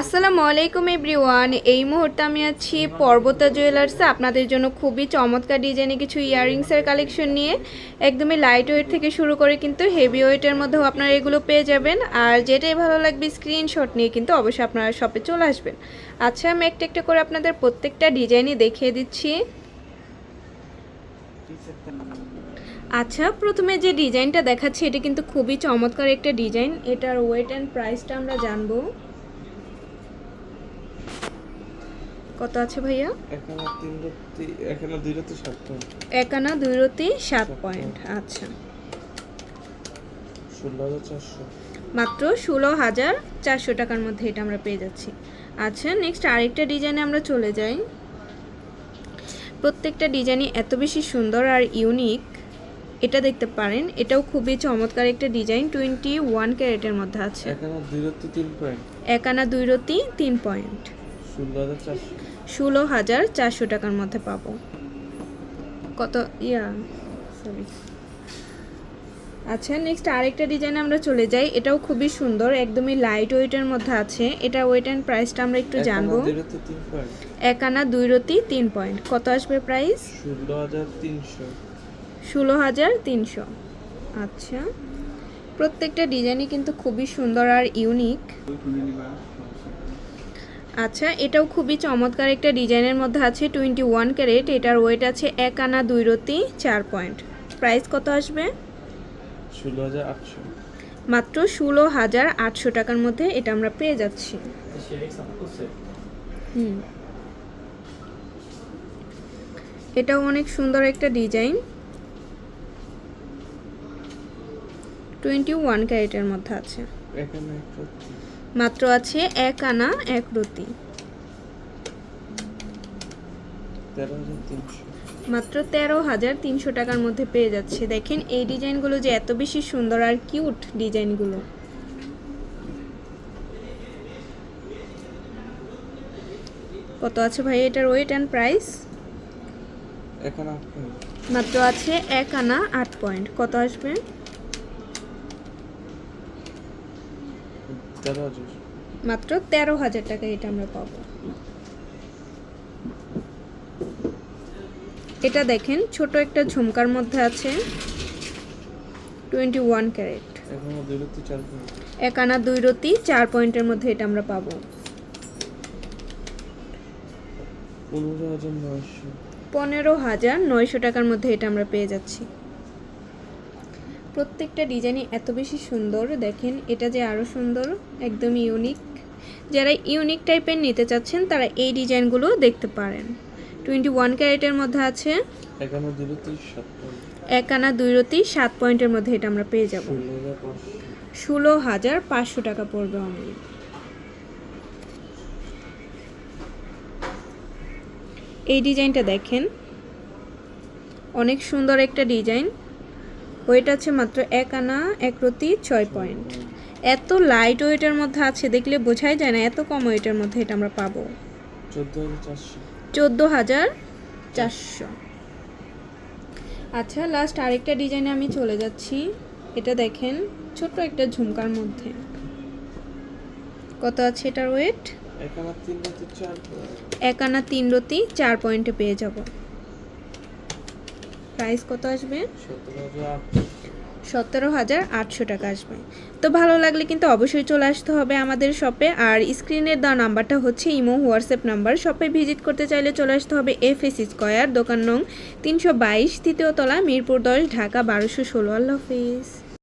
আসসালামু আলাইকুম এভরিওয়ান। এই মুহূর্তে আমি আছি পর্বতা জুয়েলার্সে। আপনাদের জন্য খুবই চমৎকার ডিজাইনে কিছু ইয়াররিংসের কালেকশন নিয়ে। একদমই লাইট ওয়েট থেকে শুরু করে কিন্তু হেভি ওয়েটের মধ্যেও আপনারা এগুলো পেয়ে যাবেন। আর যেটাই ভালো লাগবে স্ক্রিনশট নিয়ে কিন্তু অবশ্যই আপনারা শপে চলে আসবেন। আচ্ছা আমি একটা একটা করে আপনাদের প্রত্যেকটা ডিজাইনই দেখিয়ে দিচ্ছি। আচ্ছা প্রথমে যে ডিজাইনটা দেখাচ্ছি, এটা কিন্তু খুবই চমৎকার একটা ডিজাইন এটার ওয়েট অ্যান্ড প্রাইসটা আমরা জানব। কত আছে ভাইয়া? এখানে দুই রত্তি সাত পয়েন্ট এক আনা দুই রতি সাত পয়েন্ট আচ্ছা। মাত্র ষোলো হাজার চারশো টাকার মধ্যে এটা আমরা পেয়ে যাচ্ছি। আচ্ছা নেক্সট আরেকটা ডিজাইনে আমরা চলে যাই। প্রত্যেকটা ডিজাইনই এত বেশি সুন্দর আর ইউনিক এটা দেখতে পারেন এটাও খুবই চমৎকার একটা ডিজাইন টোয়েন্টি ওয়ান ক্যারেটের মধ্যে আছে। এখানে দুই রত্তি তিন পয়েন্ট এক আনা দুই রতি তিন পয়েন্ট ষোলো হাজার চারশো। ষোলো হাজার চারশো টাকার মধ্যে পাবো। কত? ইয়া সরি আচ্ছা নেক্সট আরেকটা ডিজাইন আমরা চলে যাই। এটাও খুবই সুন্দর একদমই লাইট ওয়েটের মধ্যে আছে। এটা ওয়েট অ্যান্ড প্রাইসটা আমরা একটু জানব। এক আনা দুই রতি তিন পয়েন্ট কত আসবে প্রাইস ষোলো হাজার তিনশো। আচ্ছা। প্রত্যেকটা ডিজাইনই কিন্তু খুবই সুন্দর আর ইউনিক আচ্ছা এটাও খুবই চমৎকার একটা ডিজাইনের মধ্যে আছে টোয়েন্টি ওয়ান ক্যারেট। এটার ওয়েট আছে এক আনা দুই রতি চার পয়েন্ট। প্রাইস কত আসবে? মাত্র ষোলো হাজার আটশো টাকার মধ্যে এটা আমরা পেয়ে যাচ্ছি। হুম। এটাও অনেক সুন্দর একটা ডিজাইন। টোয়েন্টি ওয়ান ক্যারেটের মধ্যে আছে। মাত্র আছে এক আনা এক রতি তিনশো। মাত্র তেরো হাজার তিনশো টাকার মধ্যে পেয়ে যাচ্ছে। দেখেন এই ডিজাইনগুলো যে এত বেশি সুন্দর আর কিউট ডিজাইনগুলো। কত আছে ভাই এটার ওয়েট অ্যান্ড প্রাইস মাত্র আছে এক আনা আট পয়েন্ট কত আসবে তেরো হাজার মাত্র তেরো হাজার টাকা এটা আমরা পাবো। এটা দেখেন ছোট একটা ঝুমকার মধ্যে আছে। Twenty one carat. এক আনা দুই রতি চার পয়েন্টের মধ্যে এটা আমরা পাবো। পনেরো হাজার নয়শো টাকার মধ্যে এটা আমরা পেয়ে যাচ্ছি। প্রত্যেকটা ডিজাইনই এত বেশি সুন্দর দেখেন এটা যে আরও সুন্দর একদম ইউনিক যারা ইউনিক টাইপের নিতে চাচ্ছেন তারা এই ডিজাইনগুলো দেখতে পারেন। টোয়েন্টি ওয়ান ক্যারেটের মধ্যে আছে। এক আনা দুই রতি সাত পয়েন্টের মধ্যে এটা আমরা পেয়ে যাব। ষোলো হাজার পাঁচশো। ষোলো হাজার পাঁচশো টাকা পড়বে অনলি এই ডিজাইনটা দেখেন অনেক সুন্দর একটা ডিজাইন। ওয়েট আছে মাত্র এক আনা এক রতি ছয় পয়েন্ট। এত লাইট ওয়েটের মধ্যে আছে দেখলে বোঝাই যায় না এত কম ওয়েটের মধ্যে এটা আমরা পাবো। চোদ্দ হাজার চারশো। আচ্ছা লাস্ট আরেকটা ডিজাইনে আমি চলে যাচ্ছি। এটা দেখেন ছোট্ট একটা ঝুমকার মধ্যে। কত আছে এটার ওয়েট এক আনা তিন রতি চার পয়েন্টে পেয়ে যাব। প্রাইস কত আসবে? সতেরো হাজার। আটশো টাকা আসবে। তো ভালো লাগলে কিন্তু অবশ্যই চলে আসতে হবে আমাদের শপে। আর স্ক্রিনের দেওয়া নাম্বারটা হচ্ছে ইমো হোয়াটসঅ্যাপ নাম্বার। শপে ভিজিট করতে চাইলে চলে আসতে হবে এফ এস স্কোয়ার দোকান নং তিনশো বাইশ তৃতীয় তলা মিরপুর দশ ঢাকা বারোশো ষোলো। আল্লাহ হাফিজ।